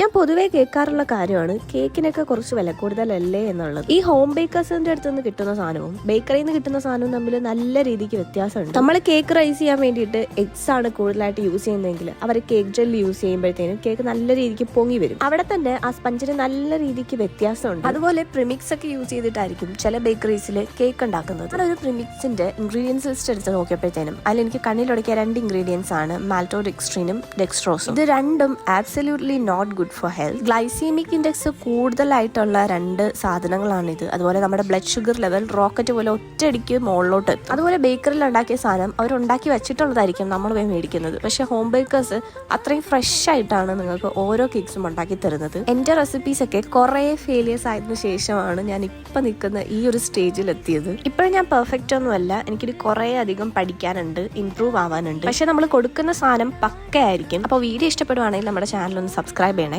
ഞാൻ പൊതുവേ കേൾക്കാറുള്ള കാര്യമാണ് കേക്കിനൊക്കെ കുറച്ച് വില കൂടുതലല്ലേ എന്നുള്ളത്. ഈ ഹോം ബേക്കേഴ്സിന്റെ അടുത്ത് നിന്ന് കിട്ടുന്ന സാധനവും ബേക്കറിയിൽ നിന്ന് കിട്ടുന്ന സാധനവും തമ്മിൽ നല്ല രീതിക്ക് വ്യത്യാസമുണ്ട്. നമ്മൾ കേക്ക് റൈസ് ചെയ്യാൻ വേണ്ടിയിട്ട് എഗ്സ് ആണ് കൂടുതലായിട്ട് യൂസ് ചെയ്യുന്നതെങ്കിൽ അവർ കേക്ക് ജെല്ല് യൂസ് ചെയ്യുമ്പോഴത്തേനും കേക്ക് നല്ല രീതിക്ക് പൊങ്ങി വരും. അവിടെ തന്നെ ആ സ്പഞ്ചിന് നല്ല രീതിക്ക് വ്യത്യാസമുണ്ട്. അതുപോലെ പ്രിമിക്സ് ഒക്കെ യൂസ് ചെയ്തിട്ടായിരിക്കും ചില ബേക്കറീസിൽ കേക്ക് ഉണ്ടാക്കുന്നത്. അവിടെ ഒരു പ്രിമിക്സിന്റെ ഇൻഗ്രീഡിയൻസ് ലിസ്റ്റ് എടുത്ത് നോക്കിയപ്പോഴത്തേനും അതിൽ എനിക്ക് കണ്ണിലുടക്കിയ രണ്ട് ഇൻഗ്രീഡിയൻസ് ആണ് മാൽറ്റോഡ് എക്സ്ട്രീനും ഡെക്സ്ട്രോസും ഇത് രണ്ടും absolutely not good for health glycemic index കൂടുതലായിട്ടുള്ള രണ്ട് സാധനങ്ങളാണ് ഇത് അതുപോലെ നമ്മുടെ ബ്ലഡ് ഷുഗർ ലെവൽ റോക്കറ്റ് പോലെ ഒറ്റയടിക്ക് മുകളിലോട്ട് അതുപോലെ ബേക്കറിയിൽ ഉണ്ടാക്കിയ സാധനം അവർ ഉണ്ടാക്കി വെച്ചിട്ടുള്ളതായിരിക്കും നമ്മൾ പോയി മേടിക്കുന്നത്. പക്ഷെ ഹോം ബേക്കേഴ്സ് അത്രയും ഫ്രഷ് ആയിട്ടാണ് നിങ്ങൾക്ക് ഓരോ കേക്ക്സും ഉണ്ടാക്കി തരുന്നത്. എന്റെ റെസിപ്പീസ് ഒക്കെ കുറേ ഫെയിലിയേഴ്സ് ആയതിനു ശേഷമാണ് ഞാൻ ഇപ്പം നിൽക്കുന്ന ഈ ഒരു സ്റ്റേജിൽ എത്തിയത്. ഇപ്പോഴും ഞാൻ പെർഫെക്റ്റ് ഒന്നുമല്ല. എനിക്കിത് കുറേ അധികം പഠിക്കാനുണ്ട് ഇംപ്രൂവ് ആവാനുണ്ട്. പക്ഷെ നമ്മൾ കൊടുക്കുന്ന സാധനം പക്കയായിരിക്കും. അപ്പോൾ വീഡിയോ ഇഷ്ടപ്പെടുവാണെങ്കിൽ നമ്മുടെ ചാനൽ ഒന്ന് സബ്സ്ക്രൈബ് ചെയ്യണേ.